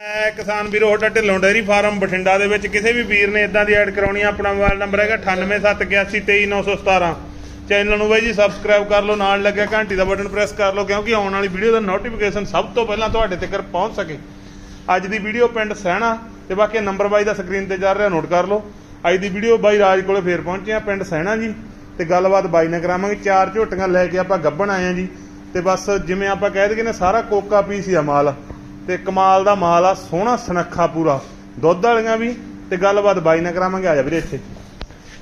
ਮੈਂ ਕਿਸਾਨ ਵੀਰੋ ਹੋਟਾ ਢਿੱਲੋਂ ਡੇਅਰੀ ਫਾਰਮ ਬਠਿੰਡਾ ਦੇ ਵਿੱਚ ਕਿਸੇ ਵੀ ਵੀਰ ਨੇ ਇਦਾਂ ਦੀ ਐਡ ਕਰਾਉਣੀ ਆ, ਆਪਣਾ ਮੋਬਾਈਲ ਨੰਬਰ ਹੈਗਾ 9871823917 ਚੈਨਲ ਨੂੰ ਬਾਈ ਜੀ ਸਬਸਕ੍ਰਾਈਬ ਕਰ ਲਓ, ਨਾਲ ਲੱਗਿਆ ਘੰਟੀ ਦਾ ਬਟਨ ਪ੍ਰੈਸ ਕਰ ਲਓ, ਕਿਉਂਕਿ ਆਉਣ ਵਾਲੀ ਵੀਡੀਓ ਦਾ ਨੋਟੀਫਿਕੇਸ਼ਨ ਸਭ ਤੋਂ ਪਹਿਲਾਂ ਤੁਹਾਡੇ ਤੱਕ ਪਹੁੰਚ ਸਕੇ। ਅੱਜ ਦੀ ਵੀਡੀਓ ਪਿੰਡ ਸਹਿਣਾ ਤੇ ਬਾਕੀ ਨੰਬਰ ਬਾਈ ਦਾ ਸਕਰੀਨ ਤੇ ਚੱਲ ਰਿਹਾ ਨੋਟ ਕਰ ਲਓ। ਅੱਜ ਦੀ ਵੀਡੀਓ ਬਾਈ ਰਾਜ ਕੋਲੇ ਫੇਰ ਪਹੁੰਚੇ ਆ, ਪਿੰਡ ਸਹਿਣਾ ਜੀ। ਤੇ ਗੱਲਬਾਤ ਬਾਈ ਨਾਲ ਕਰਾਵਾਂਗੇ, ਚਾਰ ਝੋਟੀਆਂ ਲੈ ਕੇ ਆਪਾਂ ਗੱਬਣ ਆਏ ਆ ਜੀ। ਤੇ ਬਸ ਜਿਵੇਂ ਆਪਾਂ ਕਹਿ ਦਈਏ ਨਾ, ਸਾਰਾ ਕੋਕਾ ਪੀਸ ਹੀ ਆ ਮਾਲ। ਤੇ ਕਮਾਲ ਦਾ ਮਾਲ ਆ ਸੋਹਣਾ ਸੁਨੱਖਾ ਪੂਰਾ। ਦੁੱਧ ਵਾਲੀਆਂ ਵੀ ਤੇ ਗੱਲਬਾਤ ਬਾਈ ਨਾਲ ਕਰਾਵਾਂਗੇ ਆ ਜਾ ਵੀਰੇ ਇੱਥੇ।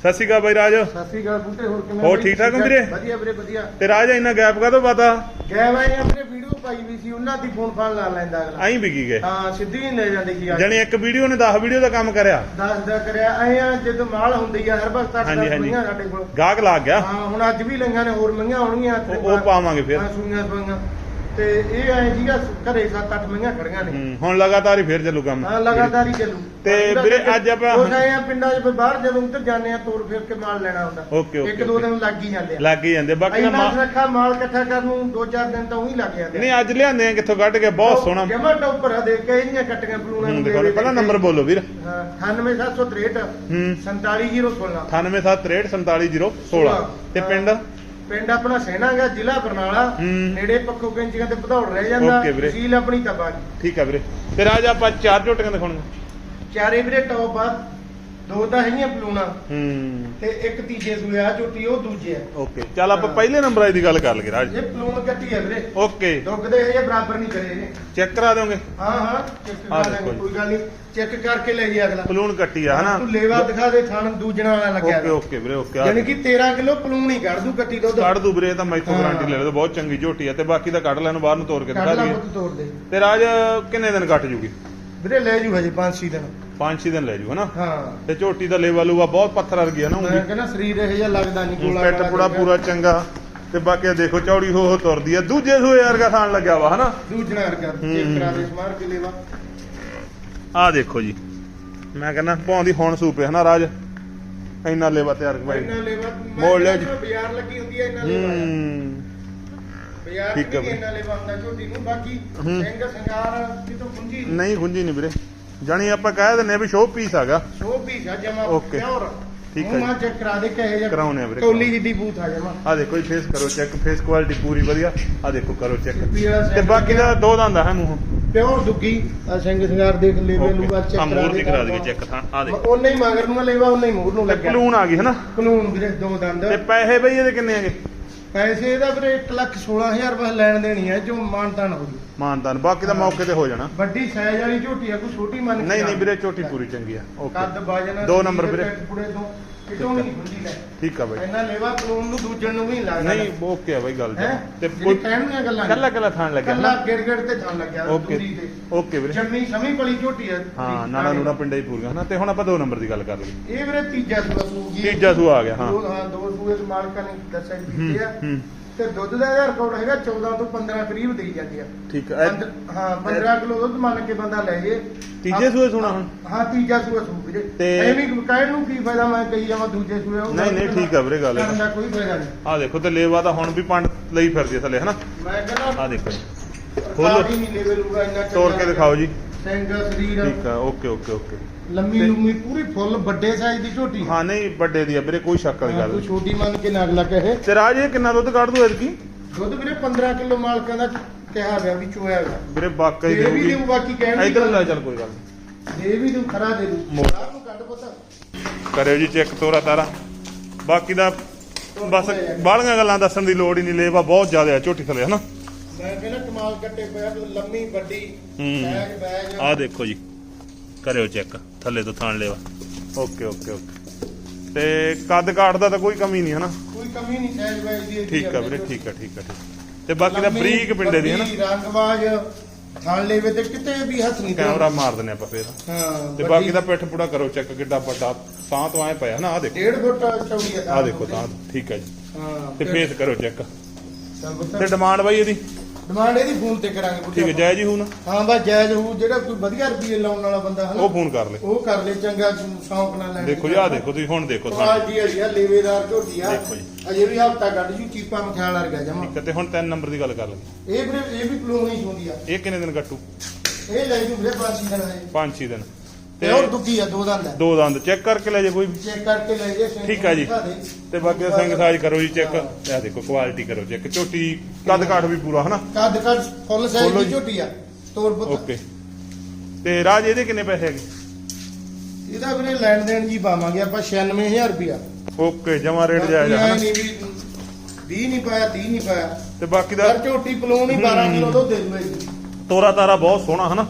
ਸਤਿ ਸ਼੍ਰੀ ਅਕਾਲ ਬਾਈ ਰਾਜ। ਸਤਿ ਸ੍ਰੀ ਅਕਾਲ ਬੂਟੇ ਹੋਰ ਕਿਵੇਂ ਹੋਰ? ਠੀਕ ਠਾਕ ਹੋ ਵੀਰੇ? ਵਧੀਆ ਵੀਰੇ ਵਧੀਆ। ਤੇ ਰਾਜ ਇੰਨਾ ਗੈਪ ਕਾਹਤੋਂ ਪਤਾ? ਗਏ ਵਾਏ ਆਪਣੇ ਵੀਡੀਓ ਪਾਈ ਵੀ ਸੀ ਉਹਨਾਂ ਦੀ ਫੋਨ ਫਾਨ ਲਾ ਲੈਂਦਾ ਅਗਲਾ। ਐਂ ਵਿਕੀ ਗਏ। ਹਾਂ ਸਿੱਧੀ ਹੀ ਲੈ ਜਾਂਦੀ ਸੀ ਜਣੀ ਇੱਕ ਵੀਡੀਓ ਨੇ 10 ਵੀਡੀਓ ਦਾ ਕੰਮ ਕਰਿਆ। ਦੱਸਦਾ ਕਰਿਆ। ਐ ਆ ਜਦੋਂ ਮਾਲ ਹੁੰਦੀ ਆ ਹਰ ਵਕਤ ਤੱਕ ਹਾਂਜੀ, ਹਾਂਜੀ। ਮਹੀਆਂ ਸਾਡੇ ਕੋਲ। ਗਾਹਕ ਲੱਗ ਗਿਆ। ਹਾਂ ਹੁਣ ਅੱਜ ਵੀ ਲਈਆਂ ਨੇ ਹੋਰ ਮਹੀਆਂ ਆਉਣਗੀਆਂ ਉਹ- ਪਾਵਾਂਗੇ ਫਿਰ। ਹਾਂ ਸੂਈਆਂ ਸੂਈਆਂ ਤੇ ਇਹ ਐ ਜੀਗਾ ਘਰੇ 7-8 ਮਹੀਆਂ ਖੜੀਆਂ ਨੇ। ਹੂੰ, ਹੁਣ ਲਗਾਤਾਰ ਹੀ ਫੇਰ ਚੱਲੂ ਕੰਮ। ਹਾਂ ਲਗਾਤਾਰ ਹੀ ਚੱਲੂ। ਤੇ ਵੀਰੇ ਅੱਜ ਆਪਾਂ- ਉਹ ਆਏ ਆ ਪਿੰਡਾਂ 'ਚ ਫਿਰ ਬਾਹਰ ਜਦੋਂ ਉੱਧਰ ਜਾਂਦੇ ਆ ਤੋਰ ਫੇਰ ਕੇ ਮਾਲ ਲੈਣਾ ਹੁੰਦਾ। ਓਕੇ, ਓਕੇ, ਇੱਕ ਦੋ ਓਕੇ। ਦਿਨ ਲੱਗ ਹੀ ਜਾਂਦੇ ਆ। ਲੱਗ ਹੀ ਜਾਂਦੇ ਬਾਕੀ ਨਾ ਇੰਨਾ ਮਾ- ਸੁਰੱਖਾ ਮਾਲ ਇਕੱਠਾ ਕਰਨ ਨੂੰ 2-4 ਦਿਨ ਤਾਂ ਉਹੀ ਲੱਗ ਜਾਂਦੇ ਨਹੀਂ ਅੱਜ ਲਿਆਂਦੇ ਆ ਕਿੱਥੋਂ ਕੱਢ ਕੇ ਬਹੁਤ ਸੋਹਣਾ। ਜਮਾ ਟੋਪਰ ਆ ਦੇਖ ਕੇ ਇਹਦੀਆਂ ਕੱਟੀਆਂ ਪਲੂਣਾ ਹੂੰ ਦੇਖੋ ਪਹਿਲਾਂ ਨੰਬਰ ਬੋਲੋ ਵੀਰ। ਹਾਂ 98763 ਹੂੰ। 47016 9873473016 ਤੇ ਪਿੰਡ? ਪਿੰਡ ਆਪਣਾ ਸੈਨਾਗਾ ਜ਼ਿਲ੍ਹਾ ਬਰਨਾਲਾ ਹੂੰ। ਨੇੜੇ ਪੱਖੋ ਕਿੰਚੀਆਂ ਤੇ ਭਦੌੜ ਰਹਿ ਜਾਂਦਾ ਵੀਰੇ। ਤਹਿਸੀਲ ਆਪਣੀ ਤਬਾ ਠੀਕ ਆ ਵੀਰੇ ਤੇ ਰਾਜ ਆਪਾਂ ਚਾਰ ਝੋਟੀਆਂ ਦਿਖਾਉਣੀਆਂ ਚਾਰੇ ਵੀਰੇ ਟੌਪ ਆ ਦੋ ਤਾਂ ਹੈਗੀਆਂ ਪਲੂਣਾ ਹੂੰ। ਤੇ ਇੱਕ ਤੀਜੇ ਸੂਏ ਆ ਝੋਟੀ ਉਹ ਦੂਜੇ ਆ। ਓਕੇ। ਚੱਲ ਆਪਾਂ ਹਾਂ। ਪਹਿਲੇ ਨੰਬਰ ਆਈ ਦੀ ਗੱਲ ਕਰ ਲਈਏ ਰਾਜ। ਇਹ ਪਲੂਣ ਕੱਟੀ ਆ ਵੀਰੇ। ਓਕੇ। ਦੁੱਗਦੇ ਇਹ ਬਰਾਬਰ ਨਹੀਂ ਕਰੇ ਇਹਨੇ ਚੈੱਕ ਕਰਾ ਦਿਓਗੇ? ਹਾਂ ਹਾਂ। ਚੈੱਕ ਕਰ ਜੀ। ਕੋਈ ਗੱਲ ਨਹੀਂ। ਚੈੱਕ ਕਰਕੇ ਲੈ ਜੀ ਅਗਲਾ। ਪਲੂਣ ਕੱਟੀ ਆ ਹਨਾ? ਤੂੰ ਲੇਵਾ ਦਿਖਾ ਦੇ ਥਣ ਦੂਜਣਾ ਵਾਲਾ ਲੱਗਿਆ ਓਕੇ ਓਕੇ ਵੀਰੇ ਓਕੇ ਯਾਨੀ ਕਿ 13 ਕਿਲੋ ਪਲੂਣ ਹੀ ਕੱਢ ਦੂ ਕੱਟੀ ਦੁੱਧ। ਕੱਢ ਦੂ ਵੀਰੇ ਤਾਂ ਮੈਥੋਂ ਹਾਂ। ਗਾਰੰਟੀ ਲੈ ਲਓ ਬਹੁਤ ਚੰਗੀ ਝੋਟੀ ਆ ਤੇ ਬਾਕੀ ਦਾ ਕੱਢ ਲੈਣ ਬਾਹਰ ਨੂੰ ਤੋੜ ਕੇ ਦਿਖਾ ਦਈਏ। ਤੇ ਰਾਜ ਕਿੰਨੇ ਦਿਨ ਕੱਟ ਜੂਗੀ? ਵੀਰੇ ਲੈ ਜੂ ਹਜੇ 5-6 ਦਿਨ। 5-6 ਦਿਨ ਲੈ ਜੂ ਹਨਾ? ਹਾਂ। ਤੇ ਝੋਟੀ ਦਾ ਲੇਵਾ ਲੂਗਾ ਬਹੁਤ ਪੱਥਰ ਵਰਗੀ ਆ ਨਾ ਮੈਂ ਕਹਿੰਦਾ ਸਰੀਰ ਇਹ ਜਿਹਾ ਲੱਗਦਾ ਨਹੀਂ ਕੋਲਾ ਪੈਟ ਪੂਰਾ। ਪੂਰਾ ਚੰਗਾ। ਤੇ ਬਾਕੀ ਦੇਖੋ ਚੌੜੀ ਹੋ ਹੋ ਤੁਰਦੀ ਆ। ਦੂਜੇ ਸੂਏ ਵਰਗਾ ਖਾਣ ਲੱਗਿਆ ਵਾ ਹਨਾ? ਦੂਜਣਾ ਵਰਗਾ ਹੂੰ। ਕਰਾ ਦੇ ਸਮਾਰ ਕੇ ਲੇਵਾ। ਆਹ ਦੇਖੋ ਜੀ। ਮੈਂ ਕਹਿੰਦਾ ਭੌਂਦੀ ਹੁਣ ਸੂਪੇ ਹਨਾ ਰਾਜ? ਇੰਨਾ ਲੇਵਾ ਤਿਆਰ ਇੰਨਾ ਕਰਾਈ ਲੇਵਾ ਮੋੜ ਲਿਆ ਜੀ। ਬਾਜ਼ਾਰ ਲੱਗੀ ਹੁੰਦੀ ਹੈ ਇੰਨਾ ਲੇਵਾ ਆ। ਹੂੰ। ਬਾਜ਼ਾਰ ਠੀਕ ਆ ਬਈ। ਇੰਨਾ ਲੇਵਾ ਹੁੰਦਾ ਝੋਟੀ ਨੂੰ। ਬਾਕੀ ਹੂੰ। ਸਿੰਘ ਸੰਗਾਰ ਕਿਤੋਂ ਪੁੰਜੀ ਨਹੀਂ ਗੁੰਜੀ ਨਹੀਂ ਵੀਰੇ। ਜਾਣੀ ਆਪਾਂ ਕਹਿ ਦਿੰਨੇ ਵੀ ਸ਼ੋਅ ਪੀਸ ਹੈਗਾ ਸੋ ਵੀ ਆ ਜਮਾ ਓਕੇ। ਪਿਓਰ ਠੀਕ ਹੈ ਜੀ। ਮਾ ਚੈੱਕ ਕਰਾ ਦੇ ਕਹੇ ਜਿਹਾ ਕਰਾਉਣੇ ਆ ਵੀਰੇ, ਕੋਲੀ। ਜਿੱਡੀ ਬੂਥ ਆ ਜਮਾ। ਆ ਦੇਖੋ ਜੀ ਫੇਸ ਕਰੋ ਚੈੱਕ ਫੇਸ ਕੁਆਲਿਟੀ ਪੂਰੀ ਵਧੀਆ। ਆ ਦੇਖੋ ਕਰੋ ਚੈੱਕ ਪੀਲਾ ਤੇ ਬਾਕੀ ਦਾ ਦੋ ਦੰਦ ਹੈ ਮੂੰਹ। ਪਿਓਰ ਦੁੱਗੀ ਆ ਸਿੰਘ ਸੰਗਾਰ ਦੇਖ ਲੇਵੇ ਲੂਗਾ ਚੈੱਕ ਆ ਮੂਰ ਦੇ ਕਰਾ ਦਈਏ ਚੈੱਕ ਆ ਦੇ ਉਹਨੇ ਹੀ ਮਗਰ ਨੂੰ ਲੇਵਾ ਉਹਨੇ ਹੀ ਮੂਰ ਨੂੰ ਲੱਗਿਆ। ਕਲੂਨ ਆ ਗਈ ਹਨਾ ਕਾਨੂੰਨ ਵੀਰੇ ਦੋ ਦੰਦ। ਤੇ ਪੈਸੇ ਬਈ ਇਹਦੇ ਕਿੰਨੇ ਹੈਗੇ? ਪੈਸੇ ਇਹਦਾ ਵੀਰੇ 1 ਲੱਖ 16000 ਰੁਪਏ ਲੈਣ ਦੇਣੀ ਹੈ ਜੋ ਮਾਨਤਾਨ ਹੋ ਗਈ ਮਾਨਦਾਨ ਬਾਕੀ ਦਾ ਮੌਕੇ ਤੇ ਹੋ ਜਾਣਾ। ਵੱਡੀ ਸਾਈਜ਼ ਵਾਲੀ ਝੋਟੀ ਆ ਕੋਈ ਛੋਟੀ ਮੰਨ ਕੇ ਨਹੀਂ ਨਹੀਂ ਨਾ। ਵੀਰੇ ਝੋਟੀ ਪੂਰੀ ਚੰਗੀ ਆ ਕੱਦ ਓਕੇ ਵਜਨ ਦੋ ਨੰਬਰ ਵੀਰੇ। ਪੁੜੇ ਤੋਂ ਕਿਤੋਂ ਨਹੀਂ ਹੁੰਦੀ ਲੈ। ਠੀਕ ਆ ਬਾਈ। ਇਹਨਾਂ ਲੈਵਾ ਕਾਨੂੰਨ ਨੂੰ ਦੂਜਣ ਨੂੰ ਵੀ ਨਹੀਂ ਲੱਗਦਾ। ਨਹੀਂ ਓਕੇ ਆ ਬਾਈ ਗੱਲ ਹੈ? ਤੇ ਤੇ ਕੋਈ ਕਹਿਣ ਦੀਆਂ ਗੱਲਾਂ ਕੱਲਾ ਕੱਲਾ ਥਾਣ ਲੱਗਿਆ ਕੱਲਾ ਹਨਾ ਗੇੜ ਗੇੜ ਤੇ ਥਾਂ ਲੱਗਿਆ ਓਕੇ। ਤੇ। ਓਕੇ ਵੀਰੇ। ਜੰਮੀ ਸਮੀ ਪਲੀ ਝੋਟੀ ਆ। ਹਾਂ ਨਾੜਾ ਨੂੜਾ ਪਿੰਡਾ ਹੀ ਪੂਰੀਆਂ ਹਨਾ? ਤੇ ਹੁਣ ਆਪਾਂ ਦੋ ਨੰਬਰ ਦੀ ਗੱਲ ਕਰ ਲਈਏ। ਇਹ ਵੀਰੇ ਤੀਜਾ ਸੂਆ ਸੂਗੀ। ਤੀਜਾ ਸੂਆ ਆ ਗਿਆ, ਹਾਂ। ਦੋ ਹਾਂ ਦੋ ਸੂਏ ਦੇ ਮਾਲਕਾਂ ਨੇ ਦੱਸਿਆ ਹੂੰ ਕੀਤੇ ਆ। ਹੂੰ। ਤੇ ਦੁੱਧ ਦਾ ਇਹਦਾ ਰਿਕਾਰਡ ਹੈਗਾ 14 ਤੋਂ 15 ਕਰੀਬ ਦੇਈ ਜਾਂਦੀ ਆ। ਠੀਕ ਆ ਪੰਦ- ਹਾਂ 15 ਕਿਲੋ ਦੁੱਧ ਮੰਨ ਕੇ ਬੰਦਾ ਲੈ ਜੇ। ਤੀਜੇ ਸੂਏ ਸੁਣਾ ਹੁਣ? ਹਾਂ ਤੀਜਾ ਸੂਆ ਸੂ ਵੀਰੇ। ਤੇ- ਐਵੇਂ ਕਹਿਣ ਨੂੰ ਕੀ ਫਾਇਦਾ ਮੈਂ ਕਹੀ ਜਾਵਾਂ ਦੂਜੇ ਸੂਏ ਉਹ ਨਹੀਂ ਨਹੀਂ ਠੀਕ ਆ ਵੀਰੇ ਗੱਲ ਕਰਨ ਦਾ ਕੋਈ ਫਾਇਦਾ ਨਹੀਂ। ਆ ਦੇਖੋ ਤੇ ਲੇਵਾ ਤਾਂ ਹੁਣ ਵੀ ਪੰਡ ਲਈ ਫਿਰਦੀ ਆ ਥੱਲੇ ਹਨਾ? ਮੈਂ ਕਹਿੰਦਾ ਆ ਦੇਖੋ ਜੀ। ਖੋਲੋ। ਖੋਲੋ। ਨਹੀਂ ਲੈਵਲ ਹੋਊਗਾ ਇੰਨਾ ਤੋੜ ਕੇ ਦਿਖਾਓ ਜੀ। ਸਿੰਘ ਸਰੀਰ ਠੀਕ ਆ ਓਕੇ ਓਕੇ ਓਕੇ। ਲੰਮੀ ਲੰਮੀ ਪੂਰੀ ਫੁੱਲ ਵੱਡੇ ਸਾਈਜ਼ ਦੀ ਝੋਟੀ। ਹਾਂ ਨਹੀਂ ਵੱਡੇ ਦੀ ਆ ਵੀਰੇ ਕੋਈ ਸ਼ੱਕ ਵਾਲੀ ਹਾਂ, ਗੱਲ ਤੂੰ ਨਹੀਂ। ਛੋਟੀ ਮੰਨ ਕੇ ਨਗ ਲਾ ਕਹੇ ਤੇ ਰਾਜ ਇਹ ਕਿੰਨਾ ਦੁੱਧ ਕੱਢ ਦੂ ਐਤਕੀ? ਦੁੱਧ ਵੀਰੇ 15 ਕਿਲੋ ਮਾਲਕਾਂ ਦਾ ਕਿਹਾ ਹੋਇਆ ਵੀ ਚੋਇਆ ਹੋਇਆ। ਵੀਰੇ ਬਾਕੀ ਇਹ ਵੀ ਦੇਊ ਬਾਕੀ ਕਹਿਣ ਦੀ ਇਧਰ ਲੈ ਚੱਲ ਕੋਈ ਗੱਲ ਨਹੀਂ। ਇਹ ਵੀ ਤੂੰ ਖਰਾ ਦੇ ਦੂ ਮੋੜ। ਆਹ ਨੂੰ ਕੱਢ ਪਤਾ। ਕਰਿਓ ਜੀ ਚੈੱਕ ਤੋਰਾ ਤਾਰਾ। ਬਾਕੀ ਦਾ ਬਸ ਬਾਹਲੀਆਂ ਗੱਲਾਂ ਦੱਸਣ ਦੀ ਲੋੜ ਹੀ ਨਹੀਂ ਲੇਵਾ ਬਹੁਤ ਜ਼ਿਆਦਾ ਆ ਝੋਟੀ ਥੱਲੇ ਹਨਾ? ਮੈਂ ਕਹਿੰਦਾ ਕਮਾਲ ਕੱਟੇ ਪਿਆ ਲੰਮੀ ਵੱਡੀ ਹੂੰ। Bag bag. ਆਹ ਦੇਖੋ ਜੀ ਕਰਿਓ ਚੈੱਕ। ਥੱਲੇ ਤੋਂ ਥਾਣ ਲੇਵਾ। Okay okay okay. ਤੇ ਕੱਦ ਕਾਠ ਦਾ ਤਾਂ ਕੋਈ ਕਮੀ ਨਹੀਂ ਹਨਾ? ਕੋਈ ਕਮੀ ਨਹੀਂ ਸਾਈਜ਼ ਬੈਗ ਦੀ ਠੀਕ ਆ ਵੀਰੇ ਠੀਕ ਆ ਠੀਕ ਆ ਠੀਕ ਤੇ ਬਾਕੀ ਦਾ ਬਰੀਕ ਪਿੰਡੇ ਦੀ ਹਨਾ? ਰੰਗਬਾਜ਼ ਥਾਣ ਲੈਵੇ ਤੇ ਕਿਤੇ ਵੀ ਹੱਥ ਨਹੀਂ ਕੈਮਰਾ ਮਾਰ ਦਿੰਨੇ ਆਪਾਂ ਫੇਰ। ਹਾਂ ਤੇ ਬਾਕੀ ਦਾ ਪਿੱਠ ਪੂੜਾ ਕਰੋ ਚੈੱਕ ਕਿੱਡਾ ਵੱਡਾ। ਤਾਂ ਤੋਂ ਐ ਪਿਆ ਨਾ ਆ ਦੇਖੋ। ਡੇਢ ਫੁੱਟ ਚੌੜੀ ਆ ਆ ਦੇਖੋ ਤਾਂ ਠੀਕ ਹੈ ਜੀ। ਹਾਂ ਤੇ ਫੇਸ ਕਰੋ ਚੈੱਕ। ਤੇ ਡਿਮਾਂਡ ਬਾਈ ਇਹਦੀ? ਡਿਮਾਂਡ ਇਹਦੀ ਫੋਨ ਤੇ ਕਰਾਂਗੇ ਪੁੱਤ ਠੀਕ ਹੈ ਜਾਇਜ਼ ਹੀ ਹੁਣ ਹਾਂ ਬਸ ਜਾਇਜ਼ ਹੋਊ ਜਿਹੜਾ ਕੋਈ ਵਧੀਆ ਰੁਪਏ ਲਾਉਣ ਵਾਲਾ ਬੰਦਾ ਹਨਾ? ਉਹ ਫੋਨ ਕਰ ਲੈ। ਉਹ ਕਰ ਲੈ ਚੰਗਾ ਸ਼ੌਂਕ ਨਾਲ ਲੈਣ ਦੇਖੋ ਜੀ ਆ ਦੇਖੋ ਤੁਸੀਂ ਹੁਣ ਦੇਖੋ ਤਾਂ ਕੁਆਲਿਟੀ ਵਾਲੀ ਆ ਲੇਵੇਦਾਰ ਝੋਟੀ ਆ ਦੇਖੋ ਜੀ। ਅਜੇ ਵੀ ਹਫਤਾ ਕੱਢ ਜੂ ਚੀਪਾ ਮਖਿਆਲ ਵਰਗਾ ਜਮਾ। ਤੇ ਹੁਣ ਤਿੰਨ ਨੰਬਰ ਦੀ ਗੱਲ ਕਰ ਲਈ ਇਹ ਵੀਰੇ ਇਹ ਵੀ ਪਲੂਣੀ ਹੁੰਦੀ ਆ। ਇਹ ਕਿੰਨੇ ਦਿਨ ਕੱਟੂ? ਇਹ ਲੈ ਜੂ ਵੀਰੇ ਪਾਸੀ ਦਾ ਹੈ ਪੰਜ ਛੇ ਦਿਨ। ਤੇ ਹੋਰ ਦੁੱਕੀ ਆ ਦੋ ਦੰਦ ਹੈ ਦੋ ਦੰਦ ਚੈੱਕ ਕਰਕੇ ਲੈ ਜੇ ਕੋਈ। ਵੀ ਚੈੱਕ ਕਰਕੇ ਲੈ ਜੇ ਸਿੰਘ ਠੀਕ ਆ ਜੀ। ਦਿਖਾ ਦੇ। ਤੇ ਬਾਕੀ ਸਿੰਘ ਸਾਜ ਕਰੋ ਜੀ ਚੈੱਕ। ਇਹ ਦੇਖੋ ਕੁਆਲਿਟੀ ਕਰੋ ਚੈੱਕ। ਝੋਟੀ ਕੱਦ ਕਾਠ ਵੀ ਪੂਰਾ ਹਨਾ? ਕੱਦ ਕੱਦ ਫੁੱਲ ਸਾਈਜ਼ ਦੀ ਜੀ। ਝੋਟੀ ਆ ਤੋਰ ਪੁੱਤ। ਓਕੇ। ਤੇ ਰਾਜ ਇਹਦੇ ਕਿੰਨੇ ਪੈਸੇ ਹੈਗੇ? ਇਹਦਾ ਵੀਰੇ ਲੈਣ ਦੇਣ ਜੀ ਪਾਵਾਂਗੇ ਆਪਾਂ 96000 ਰੁਪਿਆ ਓਕੇ ਜਮਾ ਰੇਟ ਜਾਇਜ਼ ਆ ਹਨਾ? ਨਹੀਂ ਵੀ 20 ਨਹੀਂ ਪਾਇਆ 30 ਨਹੀਂ ਪਾਇਆ। ਤੇ ਬਾਕੀ ਦਾ ਪਰ ਝੋਟੀ ਪਲੂਣ ਹੀ 12 ਕਿਲੋ ਦੁੱਧ ਦੇ ਦੂਏ ਜੀ। ਤੋਰਾ ਤਾਰਾ ਬਹੁਤ ਸੋਹਣਾ ਹਨਾ?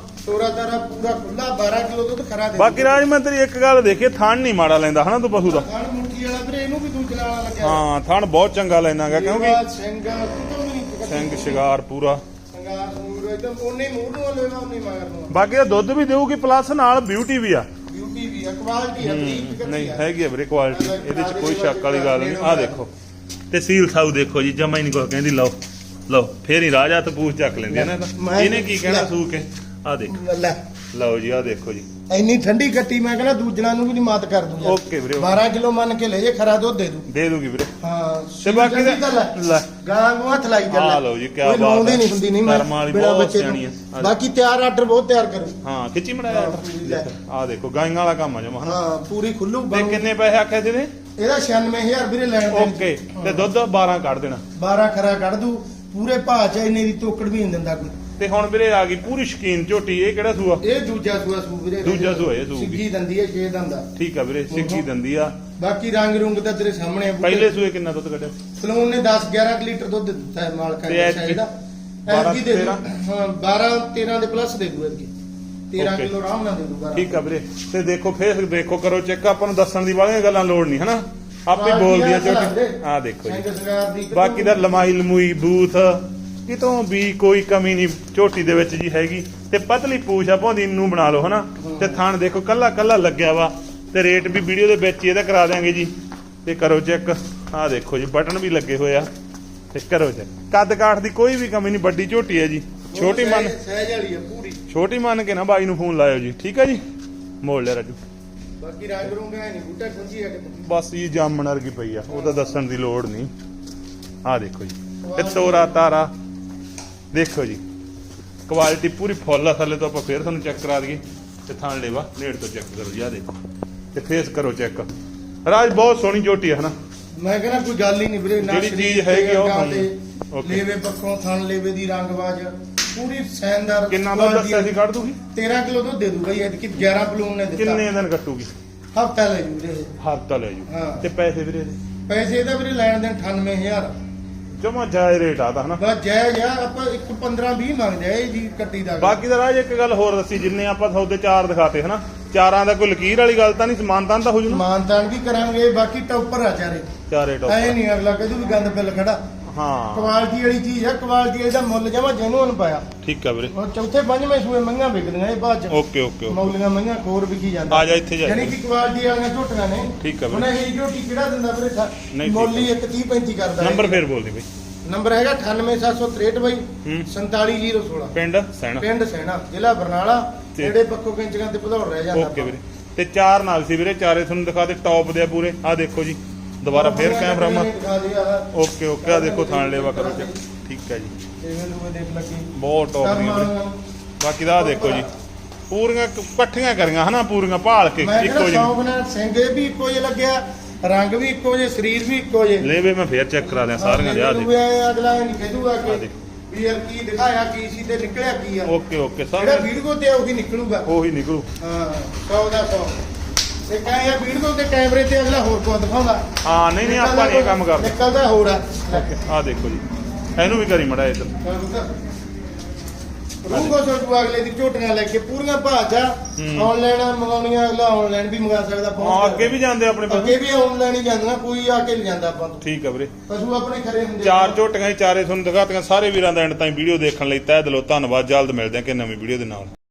ਬਾਕੀ ਰਾਜ ਮੰਤਰੀ ਇੱਕ ਗੱਲ ਦੇਖੇ ਥਣ ਨਹੀਂ ਮਾੜਾ ਲੈਂਦਾ ਹਨਾ ਤੂੰ ਪਸ਼ੂ ਦਾ? ਹਾਂ ਥਣ ਬਹੁਤ ਚੰਗਾ ਲੈਂਦਾਗਾ ਕਿਉਂਕਿ ਸਿੰਘ ਸ਼ਿੰਗਾਰ ਪੂਰਾ। ਬਾਕੀ ਦੁੱਧ ਵੀ ਦੇਊਗੀ ਪਲੱਸ ਨਾਲ ਬਿਊਟੀ ਵੀ ਆ। ਬਿਊਟੀ ਵੀ ਆ ਕੁਆਲਿਟੀ ਆ ਨਹੀਂ ਹੈਗੀ ਆ ਵੀਰੇ ਕੁਆਲਿਟੀ ਇਹਦੇ ਚ ਕੋਈ ਸ਼ੱਕ ਵਾਲੀ ਗੱਲ ਨਹੀਂ। ਆ ਦੇਖੋ ਤੇ ਸੀਲ ਸਾਊ ਦੇਖੋ ਜੀ ਜਮਾ ਹੀ ਨਹੀਂ ਕੋਈ ਕਹਿੰਦੀ ਲਓ ਲਓ ਫੇਰ ਹੀ ਰਾਜਾ ਤਪੂਸ ਚੱਕ ਲੈਂਦੀ ਹੈ ਨਾ ਇਹਨੇ ਕੀ ਕਹਿਣਾ ਸੂ ਆ ਦੇਖੋ। ਲੈ ਲਓ ਜੀ ਆ ਦੇਖੋ ਜੀ। ਇੰਨੀ ਠੰਡੀ ਕੱਟੀ ਮੈਂ ਕਹਿੰਦਾ ਦੂਜਣਾ ਨੂੰ ਵੀ ਨਹੀਂ ਮਾਤ ਕਰ ਦੂੰ ਓਕੇ ਵੀਰੇ 12 ਕਿਲੋ ਮੰਨ ਕੇ ਲੈ ਜੇ ਖਰਾ ਦੁੱਧ ਦੇ ਦੂੰ। ਦੇ ਦੂਗੀ ਵੀਰੇ। ਹਾਂ ਤੇ ਬਾਕੀ ਦਾ-। ਲੈ। ਗਾਂ ਨੂੰ ਹੱਥ ਲਾਈ ਚੱਲ ਆਹ ਲਓ ਜੀ, ਕੋਈ ਬਾਤ ਲਾਉਂਦੀ। ਨਹੀਂ ਹੁੰਦੀ ਨਹੀਂ ਮੈਂ ਬਿਨਾਂ ਬਹੁਤ ਬੱਚੇ ਸਿਆਣੀ ਨੂੰ। ਬਾਕੀ ਤਿਆਰ ਆਰਡਰ ਬਹੁਤ ਤਿਆਰ ਕਰੂ। ਹਾਂ ਖਿੱਚੀ ਮੜਾਇਆ। ਆ ਦੇਖੋ ਗਾਈਆਂ ਵਾਲਾ ਕੰਮ ਆ ਜਮਾ ਹਾਂ ਪੂਰੀ ਖੁੱਲੂ ਤੇ। ਕਿੰਨੇ ਪੈਸੇ ਆਖਿਆ ਨੇ? ਇਹਦਾ 96000 ਵੀਰੇ ਲੈਣ ਦੇਣ। ਓਕੇ ਤੇ ਦੁੱਧ 12 ਕੱਢ ਦੇਣਾ। 12 ਖਰਾ ਕੱਢ ਦੂ। ਪੂਰੇ ਭਾਅ ਚ ਇੰਨੇ ਦੀ ਤੋਕੜ ਵੀ ਨਹੀਂ ਦਿੰਦਾ ਕੋਈ। ਤੇ ਹੁਣ ਵੀਰੇ ਆ ਗਈ ਪੂਰੀ ਸ਼ਕੀਨ ਝੋਟੀ ਇਹ ਕਿਹੜਾ ਸੂਆ? ਇਹ ਦੂਜਾ ਸੂਆ ਸੂ ਵੀਰੇ। ਦੂਜਾ ਸੂਆ ਇਹ ਸੂ। ਸਿੱਗੀ ਦੰਦੀ ਹੈ ਛੇ ਦੰਦਾ। ਠੀਕ ਆ ਵੀਰੇ ਸਿੱਕੀ ਦੰਦੀ ਆ। ਬਾਕੀ ਰੰਗ ਰੁੰਗ ਤਾਂ ਤੇਰੇ ਸਾਹਮਣੇ। ਪਹਿਲੇ ਸੂਏ ਕਿੰਨਾ ਦੁੱਧ ਕੱਢਿਆ ਸਲੂਨ ਨੇ 10 11 ਲੀਟਰ ਦੁੱਧ ਦਿੱਤਾ ਹੈ ਮਾਲਕਾਂ ਨੇ ਬਾਰਾਂ, ਐਤਕੀ ਦੇ? ਹਾਂ 12 13 ਦੇ ਪਲੱਸ ਦੇ ਦੂ ਐਤਕੀ। 13 Okay. ਕਿਲੋ ਆਰਾਮ ਨਾਲ ਦੇ ਦੂ 12 ਠੀਕ ਆ ਵੀਰੇ ਤੇ ਦੇਖੋ ਫੇਸ ਦੇਖੋ ਕਰੋ ਚੈੱਕ। ਆਪਾਂ ਨੂੰ ਦੱਸਣ ਦੀ ਵਾਲੀਆਂ ਗੱਲਾਂ ਲੋੜ ਨਹੀਂ ਹਨਾ? ਆਪੇ ਬਾਕੀ ਬੋਲਦੀ ਆ ਦੇਖੋ ਜੀ। ਬਾਕੀ ਦਾ ਲਮਾਈ ਲਮੂਈ ਬੂਥ ਕਿਤੋਂ ਵੀ ਕੋਈ ਕਮੀ ਨਹੀਂ ਝੋਟੀ ਦੇ ਵਿੱਚ ਜੀ ਹੈਗੀ। ਤੇ ਪਤਲੀ ਪੂਛ ਆ ਭੌਂਦੀ ਨੂੰ ਬਣਾ ਲਓ ਹਨਾ? ਤੇ ਥਣ ਦੇਖੋ ਕੱਲਾ ਕੱਲਾ ਲੱਗਿਆ ਵਾ। ਤੇ ਰੇਟ ਵੀ ਵੀਡੀਓ ਦੇ ਵਿੱਚ ਹੀ ਇਹਦਾ ਕਰਾ ਦਿਆਂਗੇ ਜੀ। ਤੇ ਕਰੋ ਚੈੱਕ। ਆ ਦੇਖੋ ਜੀ ਬਟਨ ਵੀ ਲੱਗੇ ਹੋਏ ਆ। ਤੇ ਕਰੋ ਚੈੱਕ। ਕੱਦ ਕਾਠ ਦੀ ਕੋਈ ਵੀ ਕਮੀ ਨਹੀਂ ਵੱਡੀ ਝੋਟੀ ਹੈ ਜੀ। ਛੋਟੀ ਮੰਨ ਸਹਿਜ ਵਾਲੀ ਆ ਪੂਰੀ। ਛੋਟੀ ਮੰਨ ਕੇ ਨਾ ਬਾਈ ਨੂੰ ਫੋਨ ਲਾਇਓ ਜੀ। ਠੀਕ ਹੈ ਜੀ? ਮੋੜ ਲਿਆ ਰਾਜੂ। ਬਾਕੀ ਰੰਗ ਰੁੰਗ ਹੈ ਨਹੀਂ ਬੂਟਾ ਖੁੰਝੀ ਕੇ ਬਸ ਇਹ ਜਾਮਣ ਵਰਗੀ ਪਈ ਆ। ਉਹ ਤਾਂ ਦੱਸਣ ਦੀ ਲੋੜ ਨਹੀਂ। ਆ ਦੇਖੋ ਜੀ। ਤੇ ਤੋਰਾ ਤਾਰਾ। ਦੇਖੋ ਜੀ ਕੁਆਲਿਟੀ ਪੂਰੀ ਫੁੱਲ ਆ ਥੱਲੇ ਤੋਂ ਆਪਾਂ ਫੇਰ ਤੁਹਾਨੂੰ ਚੈੱਕ ਕਰਾ ਦਈਏ ਤੇ ਥਾਣ ਲੈਵਾ ਨੇੜ ਤੋਂ ਚੈੱਕ ਕਰੋ ਜੀ ਆ ਦੇਖੋ। ਤੇ ਫੇਸ ਕਰੋ ਚੈੱਕ ਰਾਜ ਬਹੁਤ ਸੋਹਣੀ ਝੋਟੀ ਹੈ ਹਨਾ? ਮੈਂ ਕਹਿੰਦਾ ਕੋਈ ਗੱਲ ਹੀ ਨਹੀਂ ਵੀਰੇ ਨਾ ਜਿਹੜੀ ਚੀਜ਼ ਹੈਗੀ ਉਹ ਤੇ। Okay. ਲੇਵੇ ਪੱਖੋਂ ਥਣ ਲੇਵੇ ਦੀ ਰੰਗਬਾਜ ਪੂਰੀ ਸੈਨਦਾਰ ਕਿੰਨਾ ਦਾ ਦੱਸਿਆ ਸੀ ਕੱਢ ਦੂਗੀ? 13 ਕਿਲੋ ਦੁੱਧ ਦੇ ਦੂਗਾ ਇਹ ਕਿ 11 ਬਲੂਨ ਨੇ ਦਿੱਤਾ। ਕਿੰਨੇ ਦਿਨ ਕੱਟੂਗੀ? ਹਫਤਾ ਲੈ ਜੂ ਵੀਰੇ ਹਫਤਾ ਲੈ ਜੂ। ਤੇ ਪੈਸੇ ਵੀਰੇ ਪੈਸੇ ਇਹਦਾ ਵੀਰੇ ਲੈਣ ਦੇਣ 98000 ਜਮਾ ਜਾਇਜ਼ ਰੇਟ ਆ ਹਨਾ। ਬਸ ਜੈ ਜਾ ਆਪਾਂ ਇੱਕ 15 20 ਮੰਗਦੇ ਆ ਇਹ ਜੀ ਕੱਟੀ ਦਾ। ਬਾਕੀ ਦਾ ਰਾਜ ਇੱਕ ਗੱਲ ਹੋਰ ਦੱਸੀ ਜਿੰਨੇ ਆਪਾਂ ਸੌਦੇ ਚਾਰ ਦਿਖਾਤੇ ਹਨਾ। ਚਾਰਾਂ ਦਾ ਕੋਈ ਲਕੀਰ ਵਾਲੀ ਗੱਲ ਤਾਂ ਨਹੀਂ ਸਮਾਨਤਾਂ ਤਾਂ ਹੋ ਜੂ ਨਾ। ਮਾਨਤਾਨ ਵੀ ਕਰਾਂਗੇ ਬਾਕੀ ਟੌਪਰ ਆ ਚਾਰੇ। ਚਾਰੇ ਟੌਪ ਐ ਨਹੀਂ ਅਗਲਾ ਕਹਦੂ ਵੀ ਗੰਦ ਬਿੱਲ ਖੜਾ। ਹਾਂ। ਕੁਆਲਿਟੀ ਵਾਲੀ ਚੀਜ਼ ਆ ਕੁਆਲਿਟੀ ਇਹਦਾ ਮੁੱਲ ਜਮਾ ਜੈਨੂਨ ਪਾਇਆ। ਠੀਕ ਆ ਵੀਰੇ। ਹੁਣ ਚੌਥੇ ਪੰਜਵੇਂ ਸੂਏ ਮੰਗਾਂ ਵਿਕਦੀਆਂ ਇਹ ਬਾਅਦ ਚ। Okay okay. ਮੌਲੀਆਂ ਮੰਗਾਂ ਖੋਰ ਵਿਕੀ ਜਾਂਦਾ। ਆ ਜਾ ਇੱਥੇ ਜਾ ਯਾਨੀ ਕਿ ਕੁਆਲਿਟੀ ਵਾਲੀਆਂ ਝੋਟੀਆਂ ਨੇ। ਠੀਕ ਆ ਹੁਣ ਵੀਰੇ ਇਹ ਝੋਟੀ ਕਿਹੜਾ ਦਿੰਦਾ ਵੀਰੇ ਮੌਲੀ 1 30 35 ਕਰਦਾ ਹੈ। ਨੰਬਰ ਫੇਰ ਬੋਲ ਦੇ ਬਈ। ਨੰਬਰ ਹੈਗਾ 98763 ਬਾਈ। ਹੂੰ। 47016 ਪਿੰਡ ਸੈਣਾ। ਪਿੰਡ ਸੈਣਾ ਜ਼ਿਲ੍ਹਾ ਬਰਨਾਲਾ। ਜਿਹੜੇ ਪੱਖੋ ਕਿੰਚਕਾਂ ਤੇ ਭਦੌੜ ਰਹਿ ਜਾਂਦਾ ਓਕੇ ਵੀਰੇ। ਤੇ ਚਾਰ ਨਾਲ ਸੀ ਵੀਰੇ ਚਾਰੇ ਤੁਹਾਨੂੰ ਦਿਖਾ ਦੇ ਟੌਪ ਦੇ ਆ ਪੂਰੇ। ਆ ਦੇਖੋ ਜੀ। ਦੁਬਾਰਾ ਫੇਰ ਕੈਮਰਾ ਮਾ ਓਕੇ ਓਕੇ ਆ। ਦੇਖੋ ਥਾਣ ਲੈਵਾ ਕਰੋ ਚੈੱਕ ਠੀਕ ਹੈ ਜੀ। ਜਿਵੇਂ ਨੂੰ ਦੇਖ ਲੱਗੀ। ਬਹੁਤ ਟੌਪ ਦੀਆਂ ਵੀਰੇ। ਬਾਕੀ ਦਾ ਆਹ ਦੇਖੋ ਜੀ। ਪੂਰੀਆਂ ਕ- ਇਕੱਠੀਆਂ ਕਰੀਆਂ ਹਨਾ ਪੂਰੀਆਂ ਭਾਲ ਕੇ ਮੈਂ ਇੱਕੋ ਜਿਹੀ। ਸ਼ੌਂਕ ਨਾਲ ਸਿੰਘ ਵੀ ਇੱਕੋ ਜਿਹਾ ਲੱਗਿਆ ਰੰਗ ਵੀ ਇੱਕੋ ਜਿਹਾ ਸਰੀਰ ਵੀ ਇੱਕੋ ਜਿਹਾ। ਲੈ ਵੇ ਮੈਂ ਫੇਰ ਚੈੱਕ ਕਰਾ ਦਿਆਂ ਸਾਰੀਆਂ ਦੇ ਆ ਮੈਨੂੰ ਦੇਖੋ। ਇਹ ਅਗਲਾ ਇਹ ਨਹੀਂ ਕਹਦੂਗਾ ਆਹ ਕਿ ਦੇਖੋ। ਵੀ ਯਾਰ ਕੀ ਦਿਖਾਇਆ ਕੀ ਸੀ ਤੇ ਨਿਕਲਿਆ ਕੀ ਆ। ਓਕੇ ਓਕੇ ਜਿਹੜਾ ਸਭ ਵੀਡੀਓ ਤੇ ਆ ਉਹੀ ਨਿਕਲੂਗਾ। ਉਹੀ ਨਿਕਲੂ। ਹਾਂ 100 ਦਾ 100 ਤੇ ਕਹੇ ਆ ਵੀਡੀਓ ਤੇ ਕੈਮਰੇ ਤੇ ਅਗਲਾ ਹੋਰ ਕੋ ਦਿਖਾਉਂਦਾ ਹਾਂ ਨਹੀਂ ਨਹੀਂ ਆਪਾਂ ਨਹੀਂ ਇਹ ਕੰਮ ਕਰਦੇ। ਨਿਕਲਦਾ ਹੋਰ ਆ। ਆ ਦੇਖੋ ਜੀ। ਇਹਨੂੰ ਵੀ ਕਰੀ ਮੜਾ ਇੱਧਰ। ਰੂਗੋ ਸੋਟੂ ਅਗਲੇ ਦੀ ਝੋਟੀਆਂ ਲੈ ਕੇ ਪੂਰੀਆਂ ਭਾਜਾ ਹੂੰ। ਆਨਲਾਈਨ ਮੰਗਾਉਣੀਆਂ ਅਗਲਾ ਆਨਲਾਈਨ ਵੀ ਮੰਗਾ ਸਕਦਾ ਹਾਂ ਪਹੁੰਚ ਅੱਗੇ ਵੀ ਜਾਂਦੇ ਆਪਣੇ ਪਸ਼ੂ। ਅੱਗੇ ਵੀ ਆਨਲਾਈਨ ਹੀ ਜਾਂਦੀਆਂ ਕੋਈ ਆ ਕੇ ਨਹੀਂ ਜਾਂਦਾ ਆਪਾਂ ਤੋਂ। ਠੀਕ ਆ ਵੀਰੇ। ਪਸ਼ੂ ਆਪਣੇ ਖਰੇ ਹੁੰਦੇ ਚਾਰ ਝੋਟੀਆਂ ਹੀ ਚਾਰੇ ਤੁਹਾਨੂੰ ਦਿਖਾਤੀਆਂ ਸਾਰੇ ਵੀਰਾਂ ਦਾ ਐਂਡ ਤਾਈਂ ਵੀਡੀਓ ਦੇਖਣ ਲਈ ਤਹਿ ਦਿਲੋਂ ਧੰਨਵਾਦ ਜਲਦ ਮਿਲਦੇ ਹਾਂ ਕਿ ਨਵੀਂ ਵੀਡੀਓ ਦੇ ਨਾਲ।